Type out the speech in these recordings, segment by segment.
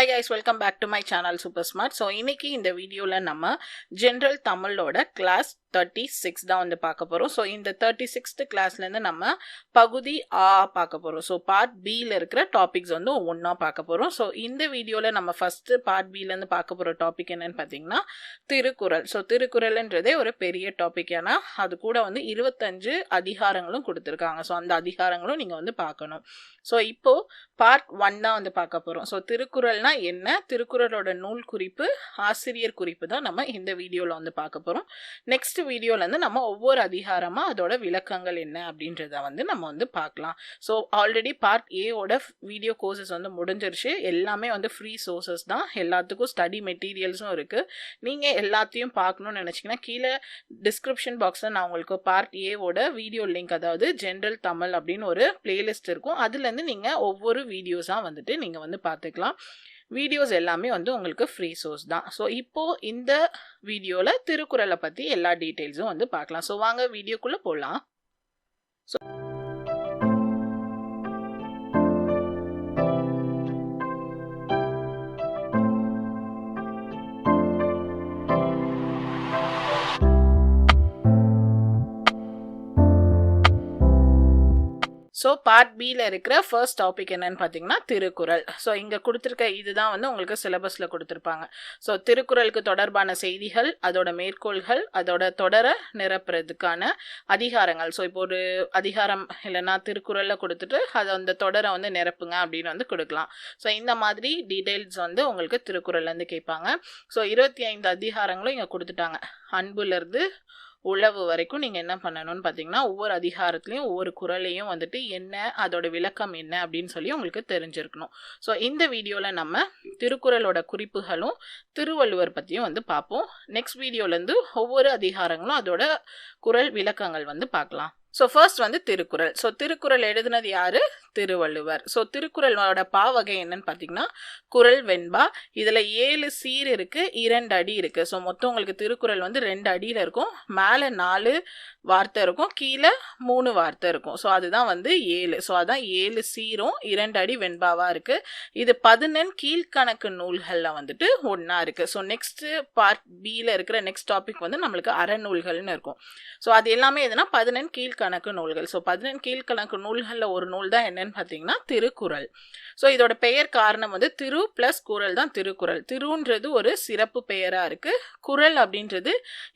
Hi guys welcome back to my channel super smart so இன்னைக்கு இந்த வீடியோவில் நம்ம ஜென்ரல் தமிழோட கிளாஸ் தேர்ட்டி சிக்ஸ் தான் வந்து பார்க்க போகிறோம் ஸோ இந்த தேர்ட்டி சிக்ஸ்த்து கிளாஸ்லேருந்து நம்ம பகுதி ஆ பார்க்க போகிறோம் ஸோ பார்ட் பியில் இருக்கிற டாபிக்ஸ் வந்து ஒவ்வொன்றா பார்க்க போகிறோம் ஸோ இந்த வீடியோவில் நம்ம ஃபஸ்ட்டு பார்ட் பிலேருந்து பார்க்க போகிற டாபிக் என்னன்னு பார்த்தீங்கன்னா திருக்குறள். ஸோ திருக்குறள்ன்றதே ஒரு பெரிய டாபிக் ஏன்னா அது கூட வந்து இருபத்தஞ்சு அதிகாரங்களும் கொடுத்துருக்காங்க. ஸோ அந்த அதிகாரங்களும் நீங்கள் வந்து பார்க்கணும். ஸோ இப்போது பார்ட் ஒன் தான் வந்து பார்க்க போகிறோம் ஸோ திருக்குறள்னா என்ன? திருக்குறளோட நூல் குறிப்பு ஆசிரியர் குறிப்பு தான் நம்ம இந்த வீடியோவில் வந்து பார்க்க போகிறோம் நெக்ஸ்ட் வீடியோலேருந்து நம்ம ஒவ்வொரு அதிகாரமாக அதோட விளக்கங்கள் என்ன அப்படின்றத வந்து நம்ம வந்து பார்க்கலாம். ஸோ ஆல்ரெடி பார்ட் ஏவோட வீடியோ கோர்சஸ் வந்து முடிஞ்சிருச்சு. எல்லாமே வந்து ஃப்ரீ சோர்சஸ் தான். எல்லாத்துக்கும் ஸ்டடி மெட்டீரியல்ஸும் இருக்குது நீங்கள் எல்லாத்தையும் பார்க்கணும்னு நினச்சிங்கன்னா கீழே டிஸ்கிரிப்ஷன் பாக்ஸில் நான் உங்களுக்கு பார்ட் ஏவோட வீடியோ லிங்க் அதாவது ஜென்ரல் தமிழ் அப்படின்னு ஒரு பிளேலிஸ்ட் இருக்கும். அதுலேருந்து நீங்கள் ஒவ்வொரு வீடியோஸாக வந்துட்டு நீங்கள் வந்து பார்த்துக்கலாம். வீடியோஸ் எல்லாமே வந்து உங்களுக்கு ஃப்ரீ சோர்ஸ் தான். ஸோ இப்போது இந்த வீடியோவில் திருக்குறளை பற்றி எல்லா டீட்டெயில்ஸும் வந்து பார்க்கலாம். ஸோ வாங்க வீடியோக்குள்ளே போகலாம் ஸோ பார்ட் பியில் இருக்கிற ஃபர்ஸ்ட் டாபிக் என்னன்னு பார்த்தீங்கன்னா திருக்குறள். ஸோ இங்கே கொடுத்துருக்க இதுதான் வந்து உங்களுக்கு சிலபஸில் கொடுத்துருப்பாங்க. ஸோ திருக்குறளுக்கு தொடர்பான செய்திகள் அதோட மேற்கோள்கள் அதோட தொடரை நிரப்புறதுக்கான அதிகாரங்கள். ஸோ இப்போ ஒரு அதிகாரம் இல்லைன்னா திருக்குறளில் கொடுத்துட்டு அதை அந்த தொடரை வந்து நிரப்புங்க அப்படின்னு வந்து கொடுக்கலாம். ஸோ இந்த மாதிரி டீட்டெயில்ஸ் வந்து உங்களுக்கு திருக்குறள்லேருந்து கேட்பாங்க. ஸோ இருபத்தி ஐந்து அதிகாரங்களும் இங்கே கொடுத்துட்டாங்க. அன்புலேருந்து உழவு வரைக்கும் நீங்கள் என்ன பண்ணணும்னு பார்த்தீங்கன்னா ஒவ்வொரு அதிகாரத்துலேயும் ஒவ்வொரு குரலையும் வந்துட்டு என்ன அதோட விளக்கம் என்ன அப்படின்னு சொல்லி உங்களுக்கு தெரிஞ்சிருக்கணும். ஸோ இந்த வீடியோவில் நம்ம திருக்குறளோட குறிப்புகளும் திருவள்ளுவர் பற்றியும் வந்து பார்ப்போம் நெக்ஸ்ட் வீடியோலேருந்து ஒவ்வொரு அதிகாரங்களும் அதோட குரல் விளக்கங்கள் வந்து பார்க்கலாம் ஸோ ஃபர்ஸ்ட் வந்து திருக்குறள். ஸோ திருக்குறள் எழுதுனது யாரு? திருவள்ளுவர். ஸோ திருக்குறளோட பாவகை என்னன்னு பார்த்தீங்கன்னா குரல் வெண்பா. இதில் ஏழு சீர் இருக்கு இரண்டு அடி இருக்கு. ஸோ மொத்தம் உங்களுக்கு திருக்குறள் வந்து ரெண்டு அடியில் இருக்கும். மேலே நாலு வார்த்தை இருக்கும். கீழே மூணு வார்த்தை இருக்கும். ஸோ அதுதான் வந்து ஏழு. ஸோ அதான் ஏழு சீரும் இரண்டு அடி வெண்பாவாக இருக்கு. இது பதினெண் கீழ்கணக்கு நூல்களில் வந்துட்டு ஒன்றா இருக்கு. ஸோ நெக்ஸ்ட் பார்ட் பியில் இருக்கிற நெக்ஸ்ட் டாபிக் வந்து நம்மளுக்கு அறநூல்கள்னு இருக்கும். ஸோ அது எல்லாமே எதுனா பதினெண் கீழ் கீழ்கணக்கு நூல்கள். ஸோ பதினெண் கீழ்கணக்கு நூல்களில் ஒரு நூல் தான் என்னன்னு பார்த்தீங்கன்னா திருக்குறள். ஸோ இதோட பெயர் காரணம் வந்து திரு ப்ளஸ் குரல் தான் திருக்குறள். திருன்றது ஒரு சிறப்பு பெயராக இருக்குது குரல் அப்படின்றது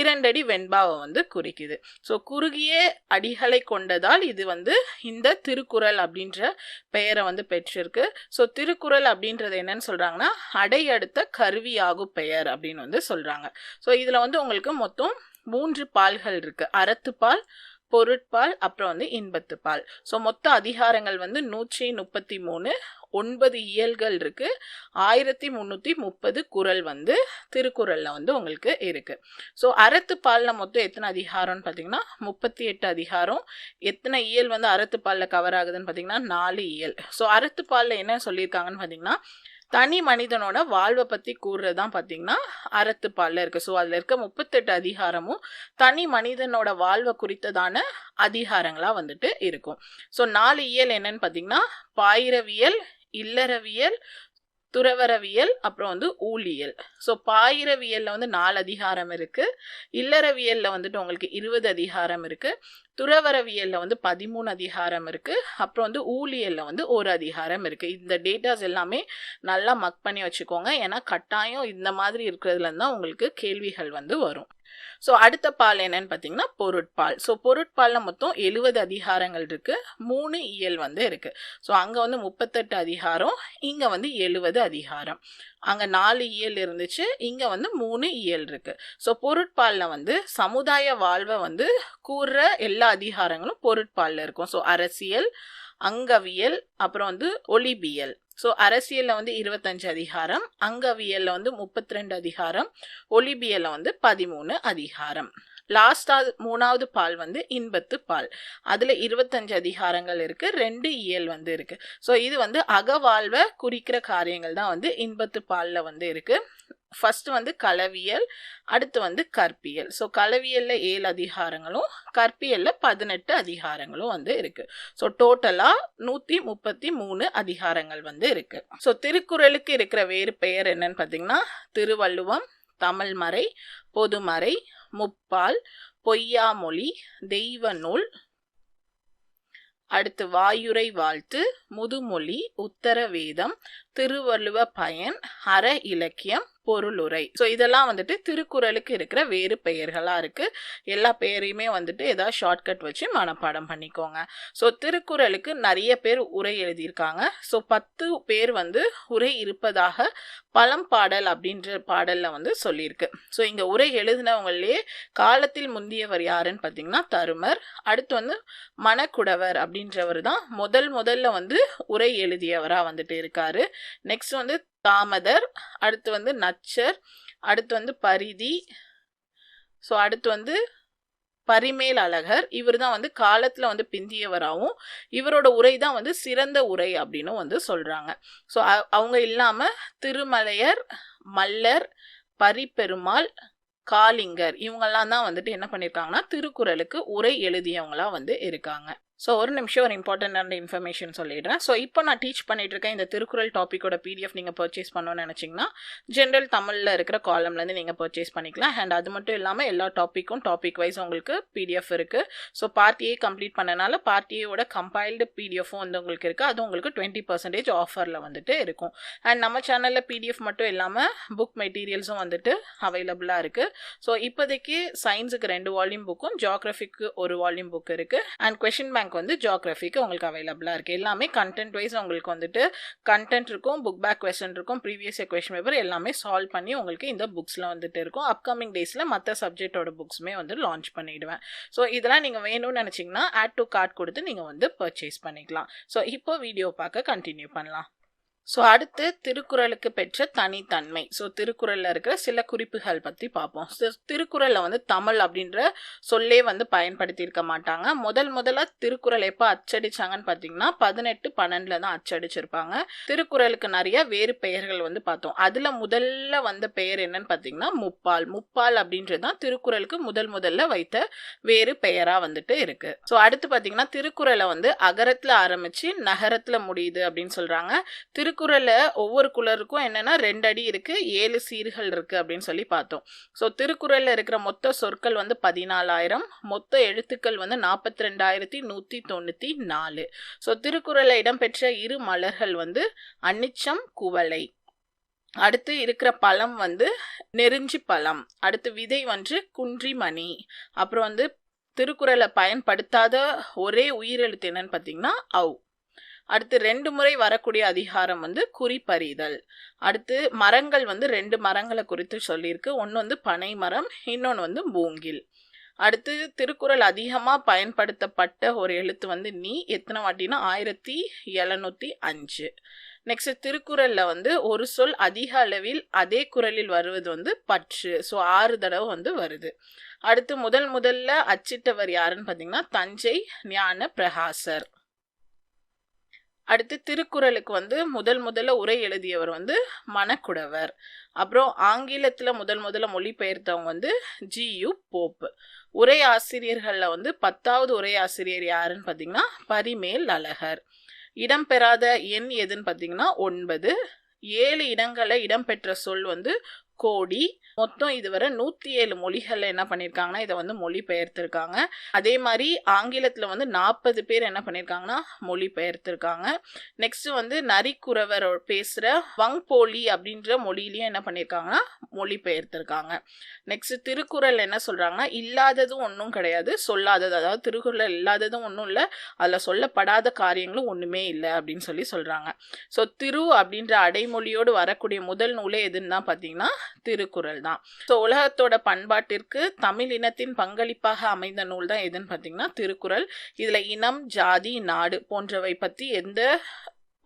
இரண்டடி வெண்பாவை வந்து குறிக்குது. ஸோ குறுகிய அடிகளை கொண்டதால் இது வந்து இந்த திருக்குறள் அப்படின்ற பெயரை வந்து பெற்றிருக்கு. ஸோ திருக்குறள் அப்படின்றது என்னன்னு சொல்கிறாங்கன்னா அடையடுத்த கருவியாகும் பெயர் அப்படின்னு வந்து சொல்கிறாங்க ஸோ இதில் வந்து உங்களுக்கு மொத்தம் மூன்று பால்கள் இருக்குது அறத்துப்பால் பொருட்பால் அப்புறம் வந்து இன்பத்து பால் ஸோ மொத்த அதிகாரங்கள் வந்து நூற்றி முப்பத்தி மூணு ஒன்பது இயல்கள் இருக்கு. ஆயிரத்தி முந்நூற்றி முப்பது குரல் வந்து திருக்குறளில் வந்து உங்களுக்கு இருக்கு. ஸோ அறத்துப்பாலில் மொத்தம் எத்தனை அதிகாரம்னு பார்த்தீங்கன்னா முப்பத்தி எட்டு அதிகாரம். எத்தனை இயல் வந்து அறத்துப்பாலில் கவர் ஆகுதுன்னு பார்த்தீங்கன்னா நாலு இயல். ஸோ அறத்துப்பாலில் என்ன சொல்லியிருக்காங்கன்னு பார்த்தீங்கன்னா தனி மனிதனோட வாழ்வை பற்றி கூறுறது தான் பார்த்தீங்கன்னா அறத்துப்பாலில் இருக்குது ஸோ அதில் இருக்க முப்பத்தெட்டு அதிகாரமும் தனி மனிதனோட வாழ்வை குறித்ததான அதிகாரங்களாக வந்துட்டு இருக்கும். ஸோ நாலு இயல் என்னன்னு பார்த்தீங்கன்னா பாயிரவியல் இல்லறவியல் துறவரவியல் அப்புறம் வந்து ஊழியல். ஸோ பாயிரவியலில் வந்து நாலு அதிகாரம் இருக்குது இல்லறவியலில் வந்துட்டு உங்களுக்கு இருபது அதிகாரம் இருக்குது துறவரவியலில் வந்து பதிமூணு அதிகாரம் இருக்குது அப்புறம் வந்து ஊழியலில் வந்து ஒரு அதிகாரம் இருக்குது இந்த டேட்டாஸ் எல்லாமே நல்லா மக் பண்ணி வச்சுக்கோங்க. ஏன்னா கட்டாயம் இந்த மாதிரி இருக்கிறதுல தான் உங்களுக்கு கேள்விகள் வந்து வரும். ஸோ அடுத்த பால் என்னன்னு பார்த்தீங்கன்னா பொருட்பால். ஸோ பொருட்பாலில் மொத்தம் எழுபது அதிகாரங்கள் இருக்குது மூணு இயல் வந்து இருக்குது ஸோ அங்கே வந்து முப்பத்தெட்டு அதிகாரம் இங்கே வந்து எழுபது அதிகாரம். அங்கே நாலு இயல் இருந்துச்சு இங்கே வந்து மூணு இயல் இருக்குது ஸோ பொருட்பாலில் வந்து சமுதாய வாழ்வை வந்து கூறுற எல்லா அதிகாரங்களும் பொருட்பாலில் இருக்கும். ஸோ அரசியல் அங்கவியல் அப்புறம் வந்து ஒளிபியல் ஸோ அரசியலில் வந்து இருபத்தஞ்சு அதிகாரம் அங்கவியலில் வந்து முப்பத்தி ரெண்டு அதிகாரம் ஒலிபியலில் வந்து பதிமூணு அதிகாரம். லாஸ்டாவது மூணாவது பால் வந்து இன்பத்து பால். அதில் இருபத்தஞ்சு அதிகாரங்கள் இருக்குது ரெண்டு இயல் வந்து இருக்குது ஸோ இது வந்து அகவாழ்வை குறிக்கிற காரியங்கள் தான் வந்து இன்பத்து பாலில் வந்து இருக்குது ஃபஸ்ட்டு வந்து கலவியல் அடுத்து வந்து கற்பியல். ஸோ கலவியலில் ஏழு அதிகாரங்களும் கற்பியலில் பதினெட்டு அதிகாரங்களும் வந்து இருக்குது ஸோ டோட்டலாக நூற்றி முப்பத்தி மூணு அதிகாரங்கள் வந்து இருக்குது ஸோ திருக்குறளுக்கு இருக்கிற வேறு பெயர் என்னன்னு பார்த்தீங்கன்னா திருவள்ளுவம் தமிழ்மறை பொதுமறை முப்பால் பொய்யாமொழி தெய்வ நூல் அடுத்து வாயுரை வாழ்த்து முதுமொழி உத்தரவேதம் திருவள்ளுவ பயன் அற இலக்கியம் பொருளுரை. ஸோ இதெல்லாம் வந்துட்டு திருக்குறளுக்கு இருக்கிற வேறு பெயர்களாக இருக்குது எல்லா பெயரையுமே வந்துட்டு ஏதாவது ஷார்ட்கட் வச்சு மனப்பாடம் பண்ணிக்கோங்க. ஸோ திருக்குறளுக்கு நிறைய பேர் உரை எழுதியிருக்காங்க. ஸோ பத்து பேர் வந்து உரை இருப்பதாக பழம்பாடல் அப்படின்ற பாடலில் வந்து சொல்லியிருக்கு. ஸோ இங்கே உரை எழுதினவங்களே காலத்தில் முந்தியவர் யாருன்னு பார்த்தீங்கன்னா தருமர். அடுத்து வந்து மணக்குடவர் அப்படின்றவர் தான் முதல் முதல்ல வந்து உரை எழுதியவராக வந்துட்டு இருக்காரு. நெக்ஸ்ட் வந்து தாமதர் அடுத்து வந்து நச்சர் அடுத்து வந்து பரிதி. ஸோ அடுத்து வந்து பரிமேல் அழகர் இவர் தான் வந்து காலத்தில் வந்து பிந்தியவராகவும் இவரோட உரை தான் வந்து சிறந்த உரை அப்படின்னு வந்து சொல்கிறாங்க ஸோ அவங்க இல்லாமல் திருமலையர் மல்லர் பரிப்பெருமாள் காளிங்கர் இவங்கெல்லாம் தான் வந்துட்டு என்ன பண்ணியிருக்காங்கன்னா திருக்குறளுக்கு உரை எழுதியவங்களாம் வந்து இருக்காங்க. ஸோ ஒரு நிமிஷம் ஒரு இம்பார்ட்டண்டான இன்ஃபர்மேஷன் சொல்லிடுறேன். ஸோ இப்போ நான் டீச் பண்ணிட்டு இருக்கேன் இந்த திருக்குறள் டாப்பிக்கோட பிடிஎஃப் நீங்கள் பர்ச்சேஸ் பண்ணணும்னு நினச்சிங்கன்னா ஜென்ரல் தமிழில் இருக்கிற காலம்லேருந்து நீங்கள் பர்ச்சேஸ் பண்ணிக்கலாம். அண்ட் அது மட்டும் இல்லாமல் எல்லா டாப்பிக்கும் டாபிக் வைஸ் உங்களுக்கு பிடிஎஃப் இருக்குது ஸோ பார்ட்டியை கம்ப்ளீட் பண்ணனால பார்ட்டியோட கம்பைல்டு பிடிஎஃப்பும் வந்து உங்களுக்கு இருக்குது அது உங்களுக்கு டுவெண்ட்டி பர்சன்டேஜ் ஆஃபரில் வந்துட்டு இருக்கும். அண்ட் நம்ம சேனலில் பிடிஎஃப் மட்டும் இல்லாமல் புக் மெட்டீரியல்ஸும் வந்துட்டு அவைலபிளாக இருக்குது ஸோ இப்போதைக்கு சயின்ஸுக்கு ரெண்டு வால்யூம் புக்கும் ஜியாகிரஃபிக்கு ஒரு வால்யூம் புக் இருக்குது அண்ட் கொஷின் பேங்க் வந்து ஜியாகிரஃபிக்கு உங்களுக்கு அவைலபிளாக இருக்குது எல்லாமே கண்டென்ட் வைஸ் உங்களுக்கு வந்துட்டு கண்டென்ட் இருக்கும் புக் பேக் கொஸ்டின் இருக்கும் ப்ரீவியஸ் கொஷின் பேப்பர் எல்லாமே சால்வ் பண்ணி உங்களுக்கு இந்த புக்ஸில் வந்துட்டு இருக்கும். அப்கமிங் டேஸில் மற்ற சப்ஜெக்டோட புக்ஸுமே வந்து லான்ச் பண்ணிவிடுவேன் ஸோ இதெல்லாம் நீங்கள் வேணும்னு நினச்சிங்கன்னா ஆட் டு கார்ட் கொடுத்து நீங்கள் வந்து பர்ச்சேஸ் பண்ணிக்கலாம். ஸோ இப்போ வீடியோ பார்க்க கண்டினியூ பண்ணலாம். ஸோ அடுத்து திருக்குறளுக்கு பெற்ற தனித்தன்மை. ஸோ திருக்குறளில் இருக்கிற சில குறிப்புகள் பற்றி பார்ப்போம். ஸோ திருக்குறளில் வந்து தமிழ் அப்படின்ற சொல்லே வந்து பயன்படுத்தியிருக்க மாட்டாங்க. முதல் முதல்ல திருக்குறள் எப்போ அச்சடிச்சாங்கன்னு பார்த்தீங்கன்னா பதினெட்டு பன்னெண்டில் தான் அச்சடிச்சிருப்பாங்க. திருக்குறளுக்கு நிறைய வேறு பெயர்கள் வந்து பார்த்தோம். அதில் முதல்ல வந்த பெயர் என்னன்னு பார்த்தீங்கன்னா முப்பால். முப்பால் அப்படின்றது தான் திருக்குறளுக்கு முதல் முதல்ல வைத்த வேறு பெயராக வந்துட்டு இருக்குது ஸோ அடுத்து பார்த்தீங்கன்னா திருக்குறளை வந்து அகரத்தில் ஆரம்பித்து நகரத்தில் முடியுது அப்படின்னு சொல்கிறாங்க திரு திருக்குறளில் ஒவ்வொரு குளருக்கும் என்னென்னா ரெண்டு அடி இருக்குது ஏழு சீர்கள் இருக்குது அப்படின்னு சொல்லி பார்த்தோம். ஸோ திருக்குறளில் இருக்கிற மொத்த சொற்கள் வந்து பதினாலாயிரம் மொத்த எழுத்துக்கள் வந்து நாற்பத்தி ரெண்டாயிரத்தி நூற்றி தொண்ணூற்றி நாலு. ஸோ திருக்குறளில் இடம்பெற்ற இரு மலர்கள் வந்து அன்னிச்சம் குவளை. அடுத்து இருக்கிற பழம் வந்து நெருஞ்சி பழம். அடுத்து விதை வந்து குன்றிமணி. அப்புறம் வந்து திருக்குறளை பயன்படுத்தாத ஒரே உயிரெழுத்து என்னன்னு பார்த்தீங்கன்னா அவ் அடுத்து ரெண்டு முறை வரக்கூடிய அதிகாரம் வந்து குறிப்பறிதல். அடுத்து மரங்கள் வந்து ரெண்டு மரங்களை குறித்து சொல்லியிருக்கு. ஒன்று வந்து பனை மரம் இன்னொன்று வந்து மூங்கில். அடுத்து திருக்குறள் அதிகமாக பயன்படுத்தப்பட்ட ஒரு எழுத்து வந்து நீ எத்தனை வாட்டினா ஆயிரத்தி எழுநூற்றி அஞ்சு. நெக்ஸ்ட் திருக்குறளில் வந்து ஒரு சொல் அதிக அளவில் அதே குரலில் வருவது வந்து பற்று. ஸோ ஆறு தடவை வந்து வருது. அடுத்து முதல் முதல்ல அச்சிட்டவர் யாருன்னு பார்த்தீங்கன்னா தஞ்சை ஞான பிரகாசர் அடுத்து திருக்குறளுக்கு வந்து முதல் முதல்ல உரை எழுதியவர் வந்து மணக்குடவர். அப்புறம் ஆங்கிலத்தில் முதல் முதல்ல மொழிபெயர்த்தவங்க வந்து ஜியு போப் உரை ஆசிரியர்களில் வந்து பத்தாவது உரை ஆசிரியர் யாருன்னு பார்த்தீங்கன்னா பரிமேல் அழகர். இடம்பெறாத எண் எதுன்னு பார்த்தீங்கன்னா ஒன்பது. ஏழு இடங்களில் இடம்பெற்ற சொல் வந்து கோடி. மொத்தம் இதுவரை நூற்றி ஏழு மொழிகளில் என்ன பண்ணியிருக்காங்கன்னா இதை வந்து மொழி பெயர்த்திருக்காங்க அதே மாதிரி ஆங்கிலத்தில் வந்து நாற்பது பேர் என்ன பண்ணியிருக்காங்கன்னா மொழி பெயர்த்திருக்காங்க நெக்ஸ்ட் வந்து நரிக்குறவர் பேசுகிற வங்போலி அப்படின்ற மொழியிலையும் என்ன பண்ணியிருக்காங்கன்னா மொழி பெயர்த்திருக்காங்க நெக்ஸ்ட் திருக்குறள் என்ன சொல்கிறாங்கன்னா இல்லாததும் ஒன்றும் கிடையாது. சொல்லாதது அதாவது திருக்குறள் இல்லாததும் ஒன்றும் இல்லை. அதில் சொல்லப்படாத காரியங்களும் ஒன்றுமே இல்லை அப்படின்னு சொல்லி சொல்கிறாங்க ஸோ திரு அப்படின்ற அடைமொழியோடு வரக்கூடிய முதல் நூலே எதுன்னு தான் பார்த்தீங்கன்னா திருக்குறள் தான். ஸோ உலகத்தோட பண்பாட்டிற்கு தமிழ் இனத்தின் பங்களிப்பாக அமைந்த நூல் தான் எதுன்னு பார்த்தீங்கன்னா திருக்குறள். இதில் இனம் ஜாதி நாடு போன்றவை பற்றி எந்த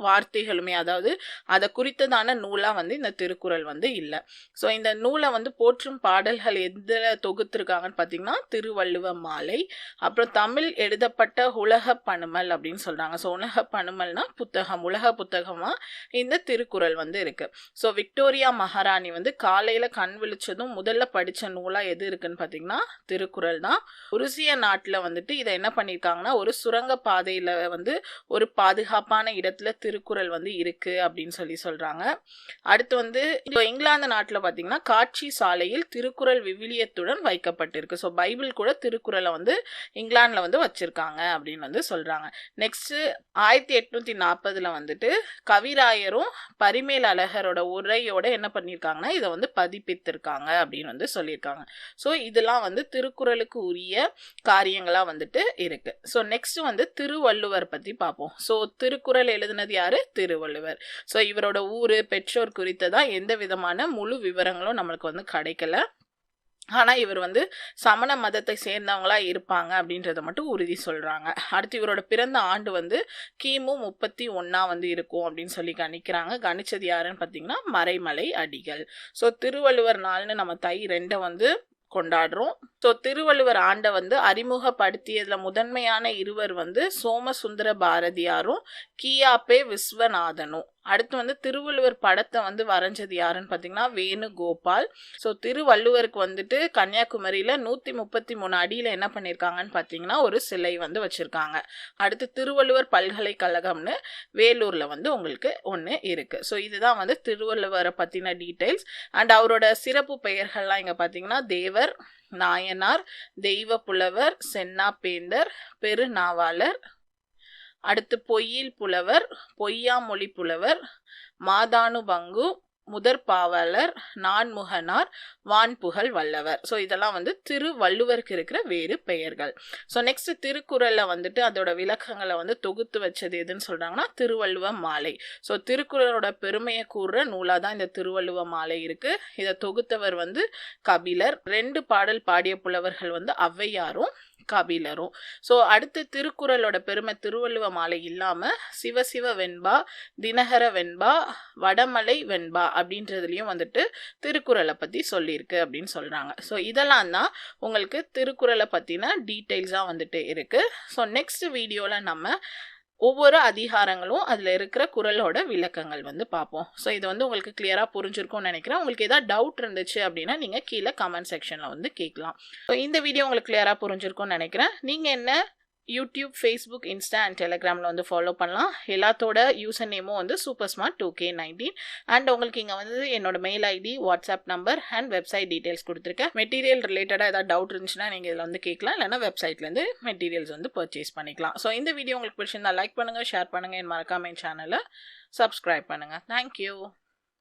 வார்த்தைகளுமே அதாவது அதை குறித்ததான நூலாக வந்து இந்த திருக்குறள் வந்து இல்லை. ஸோ இந்த நூலை வந்து போற்றும் பாடல்கள் எதில் தொகுத்துருக்காங்கன்னு பார்த்தீங்கன்னா திருவள்ளுவ மாலை அப்புறம் தமிழ் எழுதப்பட்ட உலக பணுமல் அப்படின்னு சொல்கிறாங்க ஸோ உலக பணுமல்னா புத்தகம் உலக புத்தகமாக இந்த திருக்குறள் வந்து இருக்குது ஸோ விக்டோரியா மகாராணி வந்து காலையில் கண் விழிச்சதும் முதல்ல படித்த நூலாக எது இருக்குன்னு பார்த்தீங்கன்னா திருக்குறள் தான். உருசிய நாட்டில் வந்துட்டு இதை என்ன பண்ணியிருக்காங்கன்னா ஒரு சுரங்க பாதையில் வந்து ஒரு பாதுகாப்பான இடத்துல திருக்குறள் வந்து இருக்கு அப்படின்னு சொல்லி சொல்றாங்க. அடுத்து வந்து இப்போ இங்கிலாந்து நாட்டில் பார்த்தீங்கன்னா காட்சி சாலையில் திருக்குறள் விவிலியத்துடன் வைக்கப்பட்டிருக்கு. ஸோ பைபிள் கூட திருக்குறளை வந்து இங்கிலாந்தில் வந்து வச்சிருக்காங்க அப்படின்னு வந்து சொல்றாங்க. நெக்ஸ்ட் ஆயிரத்தி எட்நூத்தி நாற்பதுல வந்துட்டு கவிராயரும் பரிமேல் அழகரோட உரையோட என்ன பண்ணியிருக்காங்கன்னா இதை வந்து பதிப்பித்திருக்காங்க அப்படின்னு வந்து சொல்லியிருக்காங்க ஸோ இதெல்லாம் வந்து திருக்குறளுக்கு உரிய காரியங்களாக வந்துட்டு இருக்கு. ஸோ நெக்ஸ்ட் வந்து திருவள்ளுவர் பற்றி பார்ப்போம் ஸோ திருக்குறள் எழுதினது யாரு திருவள்ளுவர். ஸோ இவரோட ஊர் பெற்றோர் குறித்ததா எந்த விதமான முழு விவரங்களும் நம்மளுக்கு வந்து கிடைக்கல. ஆனால் இவர் வந்து சமண மதத்தை சேர்ந்தவங்களா இருப்பாங்க அப்படின்றத மட்டும் உறுதி சொல்கிறாங்க அடுத்து இவரோட பிறந்த ஆண்டு வந்து கிமு முப்பத்தி ஒன்றா வந்து இருக்கும் அப்படின்னு சொல்லி கணிக்கிறாங்க. கணிச்சது யாருன்னு பார்த்தீங்கன்னா மறைமலை அடிகள். ஸோ திருவள்ளுவர் நாள்னு நம்ம தை ரெண்டை வந்து கொண்டாடுறோம். ஸோ திருவள்ளுவர் ஆண்டை வந்து அறிமுகப்படுத்தியதில் முதன்மையான இருவர் வந்து சோமசுந்தர பாரதியாரும் கியாப்பே விஸ்வநாதனும். அடுத்து வந்து திருவள்ளுவர் படத்தை வந்து வரைஞ்சது யாருன்னு பார்த்தீங்கன்னா வேணுகோபால். ஸோ திருவள்ளுவருக்கு வந்துட்டு கன்னியாகுமரியில் நூற்றி முப்பத்தி மூணு அடியில் என்ன பண்ணியிருக்காங்கன்னு பார்த்தீங்கன்னா ஒரு சிலை வந்து வச்சுருக்காங்க. அடுத்து திருவள்ளுவர் பல்கலைக்கழகம்னு வேலூரில் வந்து உங்களுக்கு ஒன்று இருக்குது ஸோ இதுதான் வந்து திருவள்ளுவரை பற்றின டீட்டெயில்ஸ் அண்ட் அவரோட சிறப்பு பெயர்கள்லாம் இங்கே பார்த்தீங்கன்னா தேவர் நாயனார் தெய்வ புலவர் சென்னா பேந்தர் பெருநாவாளர் அடுத்து பொய்யில் புலவர் பொய்யாமொழி புலவர் மாதானு பங்கு முதற் பாவலர் நான்முகனார் வான்புகழ் வல்லவர். ஸோ இதெல்லாம் வந்து திருவள்ளுவருக்கு இருக்கிற வேறு பெயர்கள். ஸோ நெக்ஸ்ட் திருக்குறளில் வந்துட்டு அதோட விளக்கங்களை வந்து தொகுத்து வச்சது எதுன்னு சொல்கிறாங்கன்னா திருவள்ளுவ மாலை. ஸோ திருக்குறளோட பெருமையை கூறுற நூலாக தான் இந்த திருவள்ளுவ மாலை இருக்குது இதை தொகுத்தவர் வந்து கபிலர். ரெண்டு பாடல் பாடிய புலவர்கள் வந்து ஔவையாரும் காபிலரும் ஸோ அடுத்து திருக்குறளோட பெருமை திருவள்ளுவ மாலை இல்லாமல் சிவசிவ வெண்பா தினகர வெண்பா வடமலை வெண்பா அப்படின்றதுலையும் வந்துட்டு திருக்குறளை பற்றி சொல்லியிருக்கு அப்படின்னு சொல்கிறாங்க ஸோ இதெல்லாம் தான் உங்களுக்கு திருக்குறளை பற்றின டீட்டெயில்ஸாக வந்துட்டு இருக்குது ஸோ நெக்ஸ்ட் வீடியோவில் நம்ம ஒவ்வொரு அதிகாரங்களும் அதில் இருக்கிற குரலோட விளக்கங்கள் வந்து பார்ப்போம். ஸோ இது வந்து உங்களுக்கு கிளியராக புரிஞ்சிருக்கும்னு நினைக்கிறேன். உங்களுக்கு ஏதாவது டவுட் இருந்துச்சு அப்படின்னா நீங்கள் கீழே கமெண்ட் செக்ஷனில் வந்து கேட்கலாம். ஸோ இந்த வீடியோ உங்களுக்கு கிளியராக புரிஞ்சிருக்கும்னு நினைக்கிறேன். நீங்கள் என்ன யூடியூப் ஃபேஸ்புக் இன்ஸ்டா அண்ட் டெலிகிராமில் வந்து ஃபாலோ பண்ணலாம். எல்லாத்தோட யூசர் நேமும் வந்து super smart two K nineteen and உங்களுக்கு இங்கே வந்து என்னோட mail ID WhatsApp number and website details கொடுத்துருக்கேன். மெட்டீரியல் ரிலேட்டடாக ஏதாவது டவுட் இருந்துச்சுன்னா நீங்கள் இதில் வந்து கேட்கலாம். இல்லைனா வெப்சைட்லேருந்து மெட்டீரியல்ஸ் வந்து பர்ச்சேஸ் பண்ணிக்கலாம். ஸோ இந்த வீடியோ உங்களுக்கு பிடிச்சிருந்தா லைக் பண்ணுங்கள் ஷேர் பண்ணுங்கள் என் மறக்காம என் சேனலை சப்ஸ்கிரைப் பண்ணுங்கள் தேங்க்யூ